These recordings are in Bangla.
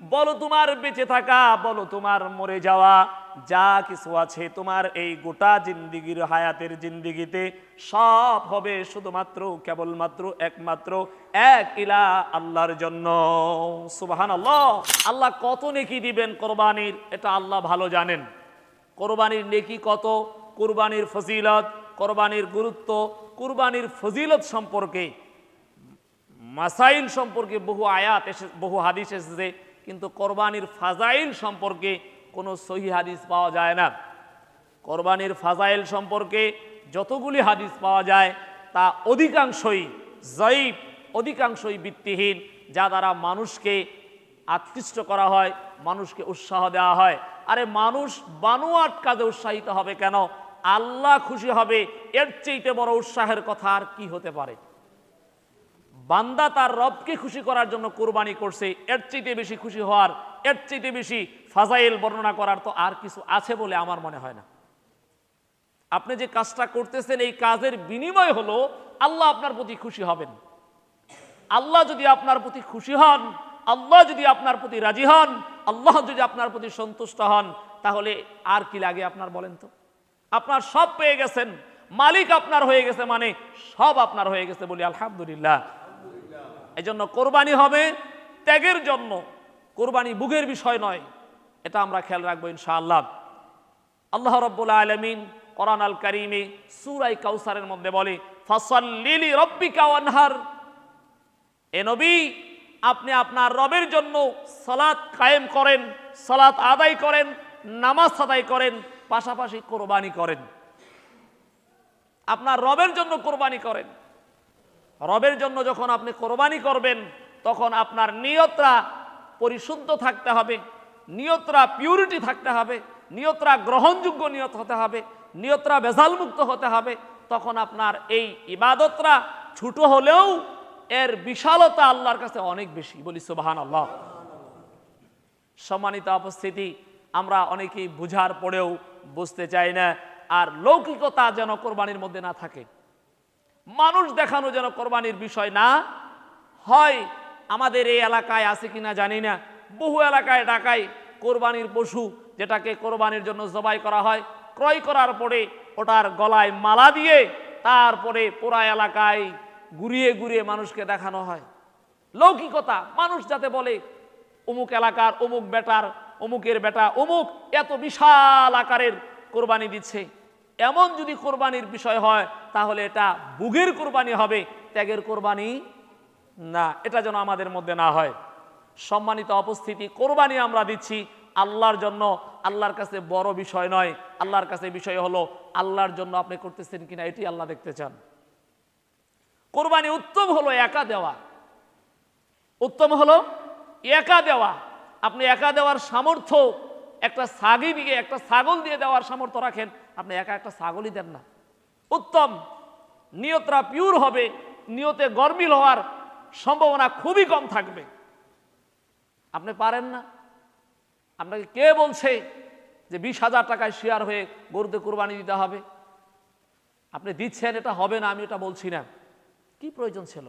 বলো তোমার বেঁচে থাকা, বলো তোমার মরে যাওয়া, যা কিছু আছে তোমার এই গোটা জিন্দিগির হায়াতের জিন্দিগিতে, সব হবে শুধুমাত্র, কেবলমাত্র, একমাত্র এক ইলা আল্লাহর জন্য। সুবাহান আল্লাহ আল্লাহ কত নেকি দিবেন কোরবানির, এটা আল্লাহ ভালো জানেন। কোরবানির নেকি কত? কোরবানির ফজিলত, কোরবানির গুরুত্ব, কোরবানির ফজিলত সম্পর্কে, মাসাইল সম্পর্কে বহু আয়াত এসে, বহু হাদিস এসেছে। কিন্তু কোরবানির ফাজাইল সম্পর্কে কোনো সহি হাদিস পাওয়া যায় না। কোরবানির ফাজাইল সম্পর্কে যতগুলি হাদিস পাওয়া যায়, তা অধিকাংশই জয়ীব অধিকাংশই ভিত্তিহীন, যা দ্বারা মানুষকে আকৃষ্ট করা হয়, মানুষকে উৎসাহ দেওয়া হয়। আরে মানুষ বানুয়াট কাজে উৎসাহিত হবে কেন? আল্লাহ খুশি হবে, এর চেয়েতে বড় উৎসাহের কথা আর কি হতে পারে? বান্দা তার রবকে খুশি করার জন্য কোরবানি করছে, এর চাইতে বেশি খুশি হওয়ার, এর চাইতে বেশি ফাজাইল বর্ণনা করার তো আর কিছু আছে বলে আমার মনে হয় না। আপনি যে কাজটা করতেছেন, এই কাজের বিনিময় হলো আল্লাহ আপনার প্রতি খুশি হবেন। আল্লাহ যদি আপনার প্রতি খুশি হন, আল্লাহ যদি আপনার প্রতি রাজি হন, আল্লাহ যদি আপনার প্রতি সন্তুষ্ট হন, তাহলে আর কি লাগে আপনার বলেন তো? আপনার সব পেয়ে গেছেন, মালিক আপনার হয়ে গেছে মানে সব আপনার হয়ে গেছে বলি আলহামদুলিল্লাহ। এই জন্য কোরবানি হবে ত্যাগের জন্য। কোরবানি বুকের বিষয় নয়, এটা আমরা খেয়াল রাখব ইনশাআল্লাহ। আল্লাহ রব্বুল আলমিন কোরআন আল কারিমে সুরাই কাউসারের মধ্যে বলে ফসল্লিলি রব্বিকা ওয়ানহার। এ নবী, আপনি আপনার রবের জন্য সালাত কায়েম করেন, সালাত আদায় করেন, নামাজ আদায় করেন, পাশাপাশি কোরবানি করেন। আপনার রবের জন্য কোরবানি করেন। রবের জন্য যখন আপনি কোরবানি করবেন, তখন আপনার নিয়তরা পরিশুদ্ধ থাকতে হবে, নিয়তরা পিউরিটি থাকতে হবে, নিয়তরা গ্রহণযোগ্য নিয়ত হতে হবে, নিয়তরা বেজালমুক্ত হতে হবে, তখন আপনার এই ইবাদতরা ছোট হলেও এর বিশালতা আল্লাহর কাছে অনেক বেশি। বলি সুবাহান আল্লাহ সম্মানিত উপস্থিতি, আমরা অনেকেই বুঝার পরেও বুঝতে চাই না, আর লৌকিকতা যেন কোরবানির মধ্যে না থাকে। মানুষ দেখানো যেন কোরবানির বিষয় না হয়। আমাদের এই এলাকায় আছে কিনা জানি না। বহু এলাকায় ঢাকায় কোরবানির পশু যেটাকে কোরবানির জন্য জবাই করা হয়, ক্রয় করার পরে ওটার গলায় মালা দিয়ে তারপরে পুরা এলাকায় ঘুরিয়ে ঘুরিয়ে মানুষকে দেখানো হয়। লৌকিকতা, মানুষ যাতে বলে, অমুক এলাকার অমুক বেটার, অমুকের বেটা, অমুক এত বিশাল আকারের কোরবানি দিচ্ছে। এমন যদি কোরবানির বিষয় হয়, তাহলে এটা বুগের কোরবানি হবে, ত্যাগের কোরবানি না। এটা যেন আমাদের মধ্যে না হয়। সম্মানিত উপস্থিতি, কোরবানি আমরা দিচ্ছি আল্লাহর জন্য। আল্লাহর কাছে বড় বিষয় নয়। আল্লাহর কাছে বিষয় হলো, আল্লাহর জন্য আপনি করতেছেন কিনা, এটি আল্লাহ দেখতে চান। কোরবানি উত্তম হলো একা দেওয়া। উত্তম হলো একা দেওয়া। আপনি একা দেওয়ার সামর্থ্য, একটা ছাগি দিয়ে, একটা ছাগল দিয়ে দেওয়ার সামর্থ্য রাখেন। আপনি একা একটা ছাগলই দেন না। উত্তম, নিয়তরা পিওর হবে, নিয়তে গরমিল হওয়ার সম্ভাবনা খুবই কম থাকবে। আপনি পারেন না। আপনাকে কে বলছে যে বিশ হাজার টাকায় শেয়ার হয়ে গরুতে কোরবানি দিতে হবে? আপনি দিচ্ছেন, এটা হবে না, আমি এটা বলছি না। কি প্রয়োজন ছিল?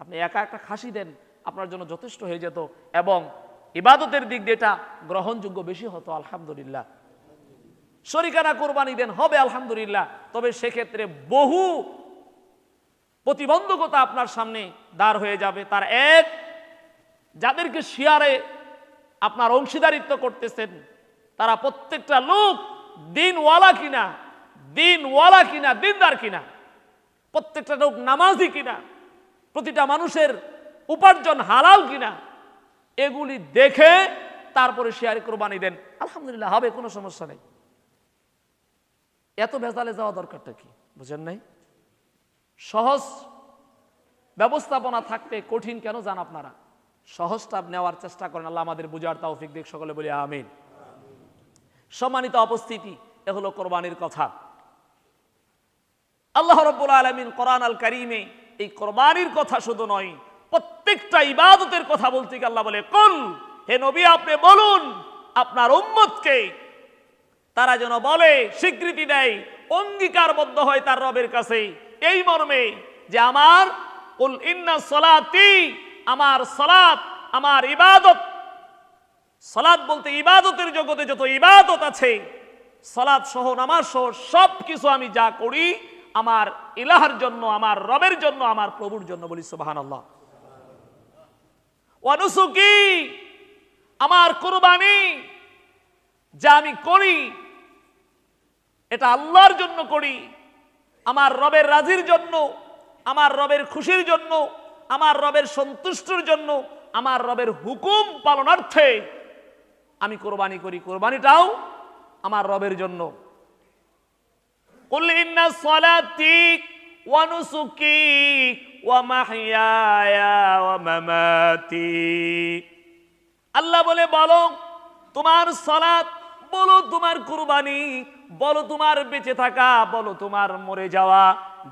আপনি একা একটা খাসি দেন, আপনার জন্য যথেষ্ট হয়ে যেত এবং ইবাদতের দিক দিয়ে এটা গ্রহণযোগ্য বেশি হতো, আলহামদুলিল্লাহ। শরিকানা কোরবানি দেন, হবে আলহামদুলিল্লাহ। তবে সেক্ষেত্রে বহু প্রতিবন্ধকতা আপনার সামনে দাঁড় হয়ে যাবে। তার এক, যাদেরকে শিয়ারে আপনার অংশীদারিত্ব করতেছেন, তারা প্রত্যেকটা লোক দিনওয়ালা কিনা দিনওয়ালা কিনা, দিনদার কিনা, প্রত্যেকটা লোক নামাজি কিনা, প্রতিটা মানুষের উপার্জন হালাল কিনা, এগুলি দেখে তারপরে শেয়ারে কোরবানি দেন। আলহামদুলিল্লাহ, হবে, কোনো সমস্যা নেই। এত ভেজালে যাওয়া দরকারটা কি? বুঝেন নাই? সহজ ব্যবস্থাপনা থাকতে কঠিন কেন জান আপনারা? সহজটা নেওয়ার চেষ্টা করেন, আল্লাহ আমাদের বুঝার তৌফিক দিক, সকলে বলি আমিন। সম্মানিত উপস্থিতি এ হলো কোরবানির কথা। আল্লাহ রব্বুল আলমিন কোরআন আল করিমে এই কোরবানির কথা শুধু নয়, প্রত্যেকটা ইবাদতের কথা বলতে গিয়ে আল্লাহ বলে, কুল, হে নবী, আপনি বলুন, আপনার উম্মতকে তারা যেন বলে, স্বীকৃতি দেয়, অঙ্গীকারবদ্ধ হয় তার রবের কাছে। এই মর্মে যে আমার, কুল ইন্না সলাতি আমার সলাত আমার ইবাদত। সলাদ বলতে ইবাদতের জগতে যত ইবাদত আছে সলাদ সহ, নামাজ সহ সব কিছু আমি যা করি, আমার ইলাহার জন্য, আমার রবের জন্য, আমার প্রভুর জন্য বলি সুবাহান আল্লাহ অনুসুকি আমার কুরবানি যা আমি করি, এটা আল্লাহর জন্য করি, আমার রবের রাজির জন্য, আমার রবের খুশির জন্য, আমার রবের সন্তুষ্টর জন্য, আমার রবের হুকুম পালনার্থে আমি কোরবানি করি। কোরবানিটাও আমার রবের জন্য। আল্লাহ বলে, বলো, তোমার সলাত বলো তোমার কুরবানি, বলো তোমার বেঁচে থাকা, বলো তোমার মরে যাওয়া,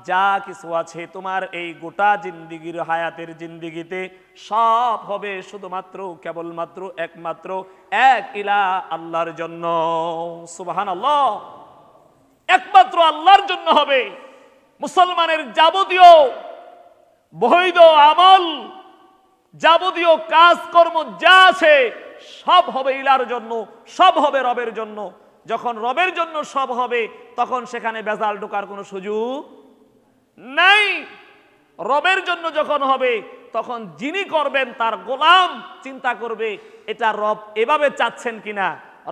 যা কিছু আছে তোমার এই গোটা জিন্দিগির, হায়াতের জিন্দিগিতে সব হবে শুধুমাত্র, কেবলমাত্র, একমাত্র এক ইলা আল্লাহর জন্য। সুবাহান আল্লাহ একমাত্র আল্লাহর জন্য হবে। মুসলমানের যাবতীয় বৈধ আমল, যাবতীয় কাজকর্ম যা আছে সব হবে ইলার জন্য, সব হবে রবের জন্য। যখন রবের জন্য সব হবে, তখন সেখানে বেজাল ঢোকার কোনো সুযোগ নাই। রবের জন্য যখন হবে, তখন যিনি করবেন তার গোলাম চিন্তা করবে, এটা রব এভাবে চাচ্ছেন কিনা?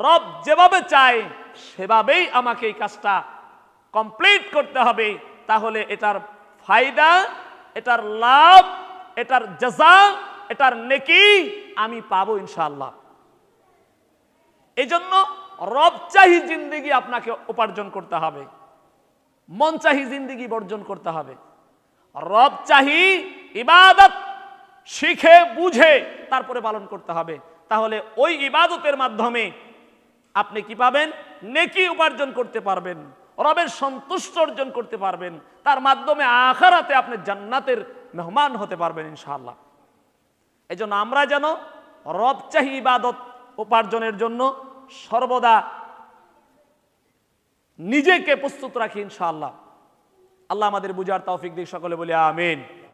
রব যেভাবে চায়, সেভাবেই আমাকে এই কাজটা কমপ্লিট করতে হবে। তাহলে এটার ফায়দা, এটার লাভ, এটার জাজা এটার নেকি আমি পাবো ইনশাআল্লাহ। এই জন্য রবচাহি জিন্দিগি আপনাকে উপার্জন করতে হবে। মন চাহি জিন্দিগি বর্জন করতে হবে। রব চাহি ইবাদত শিখে, বুঝে, তারপরে পালন করতে হবে। তাহলে ওই ইবাদতের মাধ্যমে আপনি কি পাবেন? নেকি উপার্জন করতে পারবেন। রবের সন্তুষ্ট অর্জন করতে পারবেন। তার মাধ্যমে আখারাতে আপনি জান্নাতের মেহমান হতে পারবেন ইনশাআল্লাহ। এই জন্য আমরা যেন রব চাহি ইবাদত উপার্জনের জন্য সর্বদা নিজেকে প্রস্তুত রাখি ইনশাআল্লাহ। আল্লাহ আমাদের বুঝার তৌফিক দিক সকলে বলি আমিন।